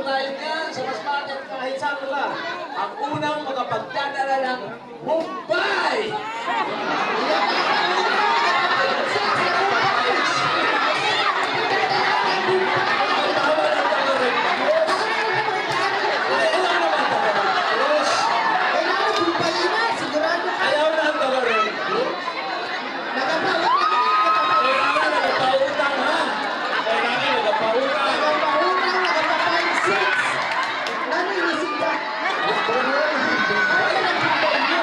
Dahil nga sa mas market kahit nila, ang unang makapagdadala ng Mumbai! Tama ng tagarin. Ayaw na naman tagarin. Kailangan bumpayin na, sigurado ka. Ayaw na ang tagarin. Nagabawat na Kailangan nagpautang ha. Kailangan nagpautang. Nagabahurang, nagapapain six. Lalo inisip ka. Ay, nagbumbay mo.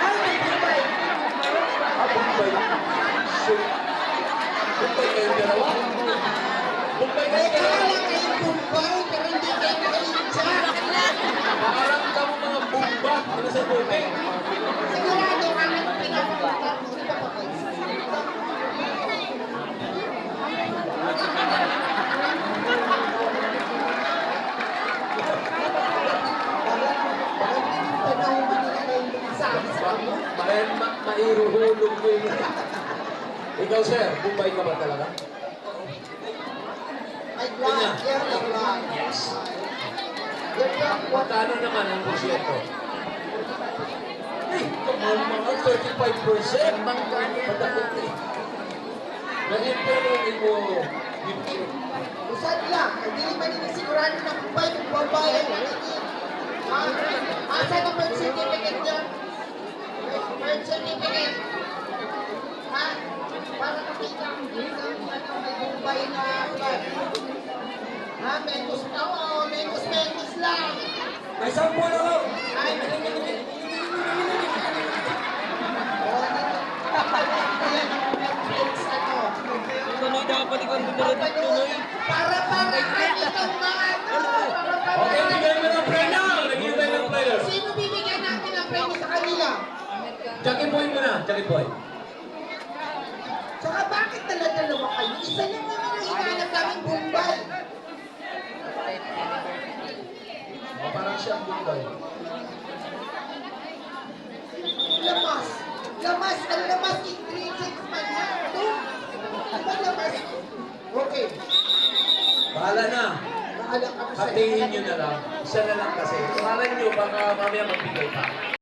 Ay, nagbumbay. Ah, Bombay. Shit. Bombay kayong dalawa? Bombay May kayong dalawa? kala kayong bumbay, pero hindi kayo nakaintsa. Parang kamo mga bomba. Ano sa tubig? Sigurado ka na sa kanya. Dahil ma mairuhulog mo yun. Ikaw, sir, Bombay ka ba talaga? Ay, God, yan ang God. Yes. Magkano naman ang porsyento? Ay, kamahal mga 35%. Magkano padakot eh. Na-implement mo. Usan lang, hindi man sigurado na kung ba yung babayan na hindi. Ha? Asa na birth certificate niya? Birth certificate. Ha? Para makita ang may bumbay na. Ha? Mentos na o, mentos, mentos lang. May sampo na Tuloy dapat ikaw tuloy tuloy. Para para itong mga ano. Para para. Okay, bigyan mo ng premyo. Naghihintay ng player. Sino bibigyan natin ng premyo sa kanila? Jackie Boy mo na, Jackie Boy. Tsaka bakit dala-dalawa kayo? Isa lang naman ang hinahanap namin Bombay. O, parang siyang Bombay. Lamas. Lamas. Ang lamas ingredients man na. Ito. Diba lamas? Okay. Bahala na. Bahala ka na sa'yo. Hatiin nyo na lang. Isa na lang kasi. Paran nyo, baka mamaya magbigay pa.